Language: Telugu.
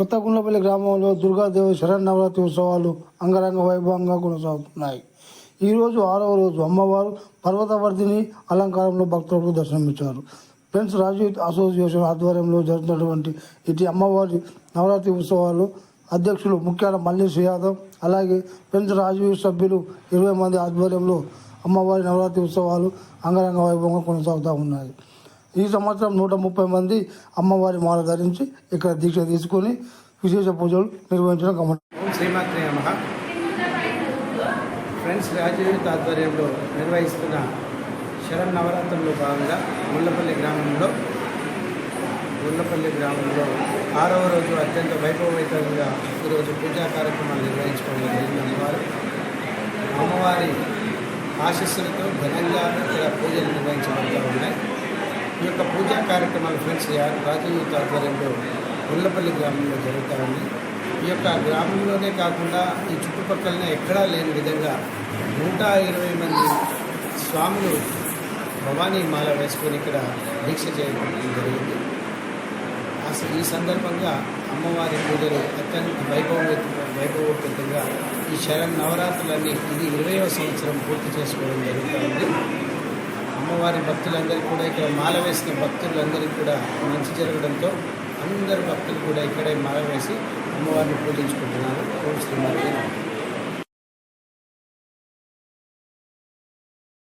కొత్త గుండ్లపల్లి గ్రామంలో దుర్గాదేవి శరన్నవరాత్రి ఉత్సవాలు అంగరంగ వైభవంగా కొనసాగుతున్నాయి. ఈరోజు ఆరవ రోజు అమ్మవారు పర్వతవర్ధిని అలంకారంలో భక్తులకు దర్శనమిచ్చారు. ఫ్రెండ్స్ రాజీవ్ అసోసియేషన్ ఆధ్వర్యంలో జరుగుతున్నటువంటి ఇటు అమ్మవారి నవరాత్రి ఉత్సవాలు అధ్యక్షులు ముఖ్యాల మల్లేష్ యాదవ్ అలాగే ఫ్రెండ్స్ రాజీవ్ సభ్యులు ఇరవై మంది ఆధ్వర్యంలో అమ్మవారి నవరాత్రి ఉత్సవాలు అంగరంగ వైభవంగా కొనసాగుతూ ఉన్నాయి. ఈ సంవత్సరం నూట ముప్పై మంది అమ్మవారి మాల ధరించి ఇక్కడ దీక్ష తీసుకొని విశేష పూజలు నిర్వహించడం గమనం. ఓం నమ. ఫ్రెండ్స్ రాజీవిత ఆధ్వర్యంలో నిర్వహిస్తున్న శరణ్ నవరాత్రంలో భాగంగా ముళ్ళపల్లి గ్రామంలో ముళ్ళపల్లి గ్రామంలో ఆరవ రోజు అత్యంత వైభవయుతంగా ఈరోజు పూజా కార్యక్రమాలు నిర్వహించుకోవడం జరిగింది అమ్మవారు. అమ్మవారి ఆశస్సులతో ఘనంగా ఇక్కడ పూజలు నిర్వహించబడుతూ ఉన్నాయి. కార్యక్రమాలు ఫ్రెండ్స్ రాజీవిత ఆధ్వర్యంలో ఉల్లపల్లి గ్రామంలో జరుగుతూ ఉంది. ఈ యొక్క గ్రామంలోనే కాకుండా ఈ చుట్టుపక్కలనే ఎక్కడా లేని విధంగా నూట ఇరవై మంది స్వాములు భవానీ మాల వేసుకొని ఇక్కడ దీక్ష చేయడం జరిగింది. అసలు ఈ సందర్భంగా అమ్మవారి పూజలు అత్యంత వైభవ వైభవోపేతంగా ఈ శరణ్ నవరాత్రులన్నీ ఇది ఇరవయవ సంవత్సరం పూర్తి చేసుకోవడం జరుగుతుంది అమ్మవారి భక్తులందరికీ కూడా ఇక్కడ మాల వేసిన భక్తులందరికీ కూడా మంచి జరగడంతో అందరు భక్తులు కూడా ఇక్కడే మాల వేసి అమ్మవారిని పూజించుకుంటున్నారు. ఓం శ్రీమతి